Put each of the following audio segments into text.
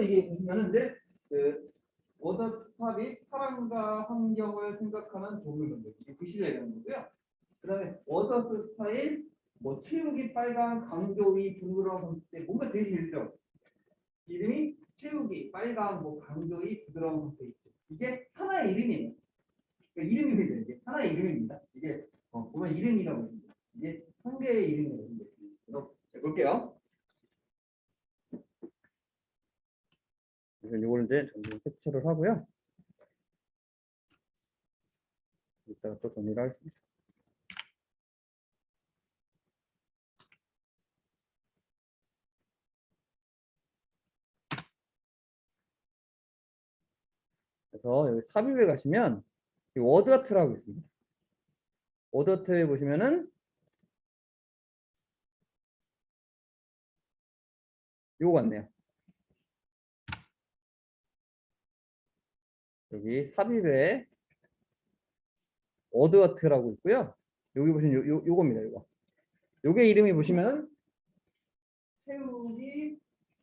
또 이게 보시면은 이제 그 워더 스탑이 사람과 환경을 생각하는 조물 이게 글씨를 얘기하는 거고요. 그 다음에 워더 스타일 뭐 채우기 빨강 강조위 부드러운 상태 뭔가 되게 길죠. 이름이 채우기 빨강 뭐 강조위 부드러운 상태 있죠. 이게 하나의 이름이에요. 그러니까 이름입니다. 이게 하나의 이름입니다. 이게 어, 보면 이름이라고 합니다. 이게 한 개의 이름이라고 합니다. 자, 볼게요. 그래서 이걸 이제 전부 캡처를 하고요. 이따가 또 정리를 하겠습니다. 그래서 여기 삽입에 가시면 이 워드아트라고 있습니다. 워드아트에 보시면은 요거 같네요. 여기 삽입에 워드아트라고 있고요. 여기 보시면 요, 요, 요겁니다. 요거. 요게 이름이 보시면 채우기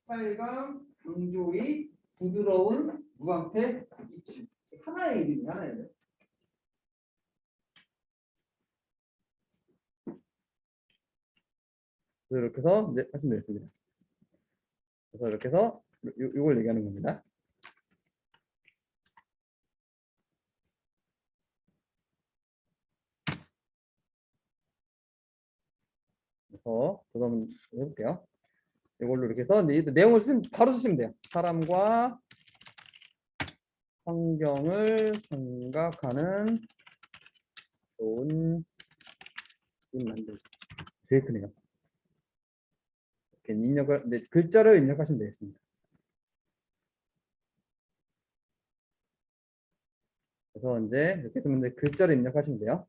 빨강 강조위 부드러운 무광태 입침 하나의 이름이 이름. 그래서 이렇게 해서 이제 하시면 되겠습니다. 그래서 이렇게 해서 요, 요걸 얘기하는 겁니다. 그래서 한번 해볼게요. 이걸로 이렇게 해서 내용을 쓰 바로 쓰시면 돼요. 사람과 환경을 생각하는 좋은 집 만들기. 되게 크네요. 이렇게 입력을 네, 글자를 입력하시면 되겠습니다. 그래서 이제 이렇게 쓰면 이제 글자를 입력하시면 돼요.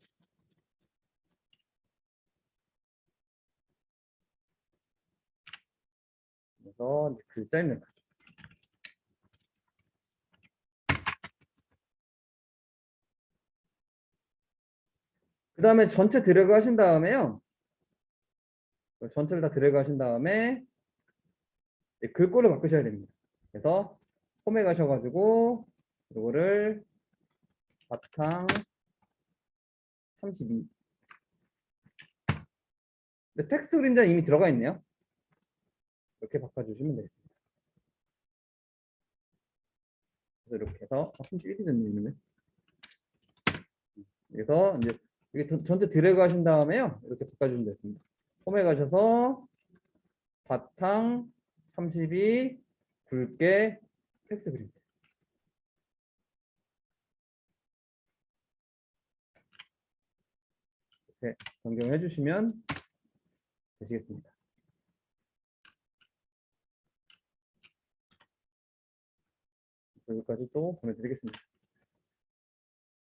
그래서 이제 글자 입력. 그 다음에 전체 드래그 하신 다음에요. 전체를 다 드래그 하신 다음에 글꼴을 바꾸셔야 됩니다. 그래서 홈에 가셔가지고 이거를 바탕 32 근데 텍스트 그림자는 이미 들어가 있네요. 이렇게 바꿔주시면 되겠습니다. 그래서 이렇게 해서 31이 됐네. 그래서 이제 이게 전- 전체 드래그 하신 다음에요. 이렇게 바꿔주시면 되겠습니다. 홈에 가셔서 바탕 32 굵게 텍스트 그림. 이렇게 변경해 주시면 되시겠습니다. 여기까지 또 보내드리겠습니다.